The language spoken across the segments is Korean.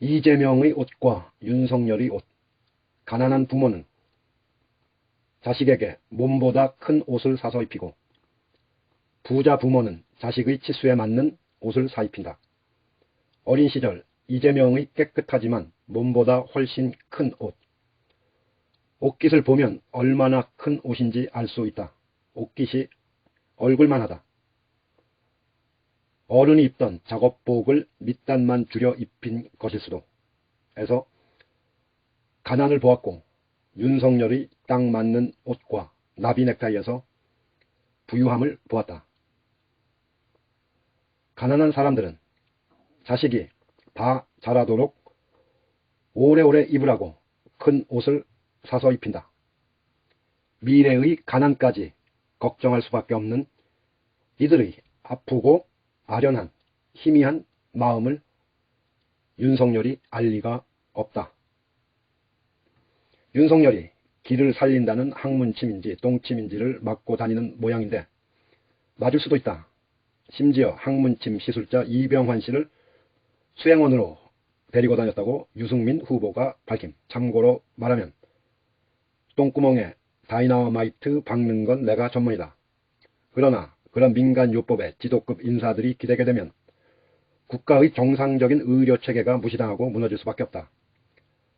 이재명의 옷과 윤석열의 옷. 가난한 부모는 자식에게 몸보다 큰 옷을 사서 입히고 부자 부모는 자식의 치수에 맞는 옷을 사 입힌다. 어린 시절 이재명의 깨끗하지만 몸보다 훨씬 큰 옷. 옷깃을 보면 얼마나 큰 옷인지 알 수 있다. 옷깃이 얼굴만 하다. 어른이 입던 작업복을 밑단만 줄여 입힌 것일 수도. 해서 가난을 보았고 윤석열의 딱 맞는 옷과 나비 넥타이에서 부유함을 보았다. 가난한 사람들은 자식이 다 자라도록 오래오래 입으라고 큰 옷을 사서 입힌다. 미래의 가난까지 걱정할 수밖에 없는 이들의 아프고 아련한 희미한 마음을 윤석열이 알 리가 없다. 윤석열이 길을 살린다는 학문침인지 똥침인지를 맡고 다니는 모양인데 맞을 수도 있다. 심지어 학문침 시술자 이병환 씨를 수행원으로 데리고 다녔다고 유승민 후보가 밝힘. 참고로 말하면 똥구멍에 다이나마이트 박는 건 내가 전문이다. 그러나 그런 민간 요법에 지도급 인사들이 기대게 되면 국가의 정상적인 의료 체계가 무시당하고 무너질 수밖에 없다.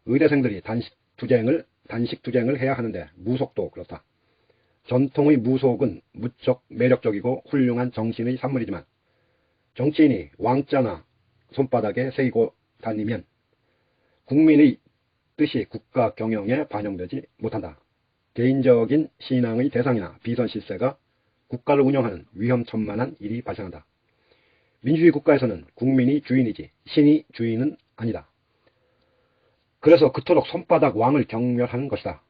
의대생들이 단식 투쟁을 단식 투쟁을 해야 하는데 무속도 그렇다. 전통의 무속은 무척 매력적이고 훌륭한 정신의 산물이지만 정치인이 왕자나 손바닥에 새기고 다니면 국민의 뜻이 국가 경영에 반영되지 못한다. 개인적인 신앙의 대상이나 비선 실세가 국가를 운영하는 위험천만한 일이 발생한다. 민주주의 국가에서는 국민이 주인이지 신이 주인은 아니다. 그래서 그토록 손바닥 왕을 경멸하는 것이다.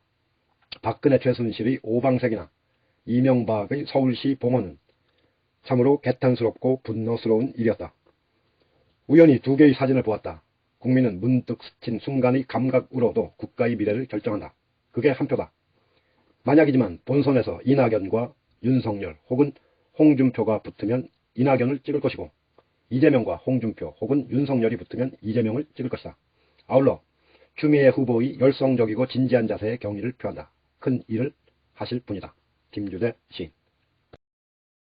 박근혜 최순실의 오방색이나 이명박의 서울시 봉헌은 참으로 개탄스럽고 분노스러운 일이었다. 우연히 두 개의 사진을 보았다. 국민은 문득 스친 순간의 감각으로도 국가의 미래를 결정한다. 그게 한 표다. 만약이지만 본선에서 이낙연과 윤석열 혹은 홍준표가 붙으면 이낙연을 찍을 것이고 이재명과 홍준표 혹은 윤석열이 붙으면 이재명을 찍을 것이다. 아울러 추미애 후보의 열성적이고 진지한 자세의 경의를 표한다. 큰 일을 하실 분이다. 김주대 시인